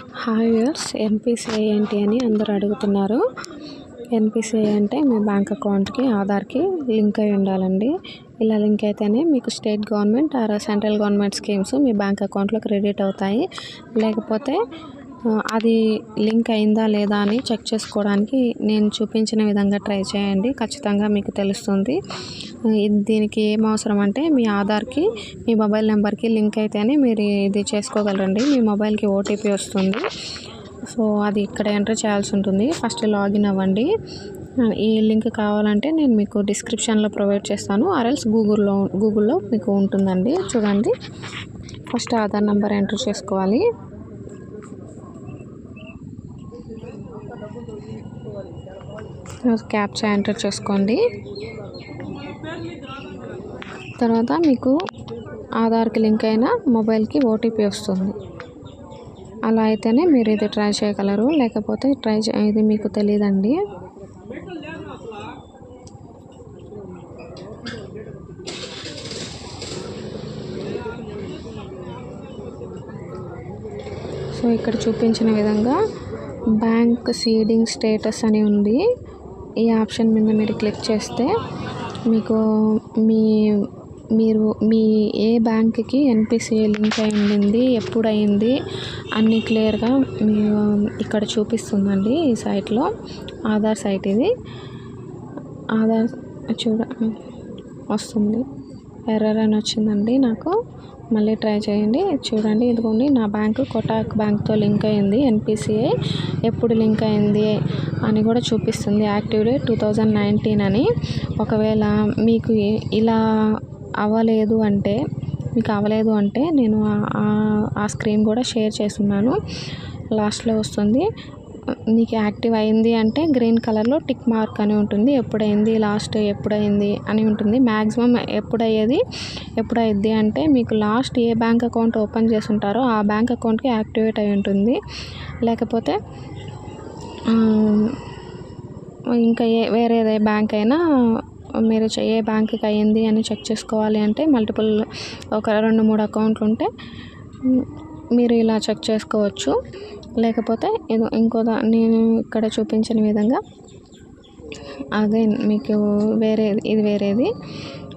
Hi viewers NPCI ఏంటి అని అందరూ అడుగుతున్నారు. ఎన్పిసిఐ అంటే మీ బ్యాంక్ అకౌంట్కి ఆధార్కి లింక్ అయి ఉండాలండి. ఇలా లింక్ అయితేనే మీకు state government or central government schemes me bank అకౌంట్లో క్రెడిట్ అవుతాయి. లేకపోతే అది లింక్ అయిందా లేదా అని చెక్ చేసుకోవడానికి నేను చూపించిన విధంగా ట్రై చేయండి. ఖచ్చితంగా మీకు తెలుస్తుంది. దీనికి ఏం అవసరం అంటే మీ ఆధార్కి మీ మొబైల్ నెంబర్కి లింక్ అయితేనే మీరు ఇది చేసుకోగలరండి. మీ మొబైల్కి ఓటీపీ వస్తుంది. సో అది ఇక్కడ ఎంటర్ చేయాల్సి ఉంటుంది. ఫస్ట్ లాగిన్ అవ్వండి. ఈ లింక్ కావాలంటే నేను మీకు డిస్క్రిప్షన్లో ప్రొవైడ్ చేస్తాను. ఆర్ఎల్స్ గూగుల్లో గూగుల్లో మీకు ఉంటుందండి. చూడండి. ఫస్ట్ ఆధార్ నెంబర్ ఎంటర్ చేసుకోవాలి. క్యాప్చా ఎంటర్ చేసుకోండి. తర్వాత మీకు ఆధార్కి లింక్ అయిన మొబైల్కి ఓటీపీ వస్తుంది. అలా అయితేనే మీరు ఇది ట్రై చేయగలరు. లేకపోతే ట్రై చే ఇది మీకు తెలియదండి సో ఇక్కడ చూపించిన విధంగా బ్యాంక్ సీడింగ్ స్టేటస్ అని ఉంది. ఈ ఆప్షన్ మీద మీరు క్లిక్ చేస్తే మీకు మీ మీరు మీ ఏ బ్యాంక్కి ఎన్పిసిఐ లింక్ అయి ఉండింది ఎప్పుడు అయింది అన్నీ క్లియర్గా మీరు ఇక్కడ చూపిస్తుందండి ఈ సైట్లో. ఆధార్ సైట్ ఇది. ఆధార్ చూడ వస్తుంది. ఎర్రర్ అని వచ్చిందండి నాకు. మళ్ళీ ట్రై చేయండి. చూడండి ఇదిగోండి నా బ్యాంకు కొటాక్ బ్యాంక్తో లింక్ అయింది ఎన్పిసిఐ ఎప్పుడు లింక్ అయింది అని కూడా చూపిస్తుంది. Active day two thousand nineteen అని. ఒకవేళ మీకు ఇలా అవ్వలేదు అంటే మీకు అవ్వలేదు అంటే నేను ఆ- ఆ- ఆ స్క్రీన్ కూడా షేర్ చేస్తున్నాను. లాస్ట్లో వస్తుంది. నీకు యాక్టివ్ అయింది అంటే గ్రీన్ కలర్లో టిక్ మార్క్ అని ఉంటుంది. ఎప్పుడైంది లాస్ట్ ఎప్పుడైంది అని ఉంటుంది. మ్యాక్సిమం ఎప్పుడయ్యేది ఎప్పుడైద్ది అంటే మీకు లాస్ట్ ఏ బ్యాంక్ అకౌంట్ ఓపెన్ చేసి ఉంటారో ఆ బ్యాంక్ అకౌంట్కి యాక్టివేట్ అయి ఉంటుంది. లేకపోతే ఇంకా ఏ వేరే బ్యాంక్ అయినా మీరు ఏ బ్యాంక్కి అయ్యింది అని చెక్ చేసుకోవాలి అంటే మల్టిపుల్ ఒక రెండు మూడు అకౌంట్లు ఉంటే మీరు ఇలా చెక్ చేసుకోవచ్చు. లేకపోతే ఏదో ఇంకో నేను ఇక్కడ చూపించిన విధంగా అగైన్ మీకు వేరేది ఇది వేరేది.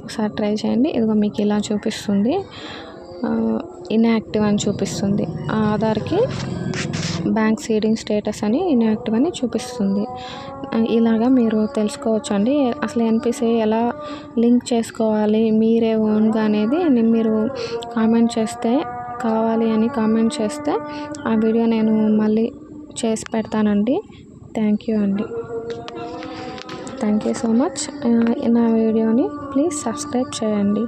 ఒకసారి ట్రై చేయండి. ఇదిగో మీకు ఇలా చూపిస్తుంది. ఇన్యాక్టివ్ అని చూపిస్తుంది. ఆ ఆధార్కి బ్యాంక్ సీడింగ్ స్టేటస్ అని ఇన్యాక్టివ్ అని చూపిస్తుంది. ఇలాగా మీరు తెలుసుకోవచ్చు అండి అసలు ఎన్పిసిఐ ఎలా లింక్ చేసుకోవాలి? మీరే ఓన్గా అనేది మీరు కామెంట్ చేస్తే కావాలి అని కామెంట్ చేస్తే ఆ వీడియో నేను మళ్ళీ చేసి పెడతానండి. థ్యాంక్ యూ అండి. థ్యాంక్ యూ సో మచ్ నా వీడియోని ప్లీజ్ సబ్స్క్రైబ్ చేయండి.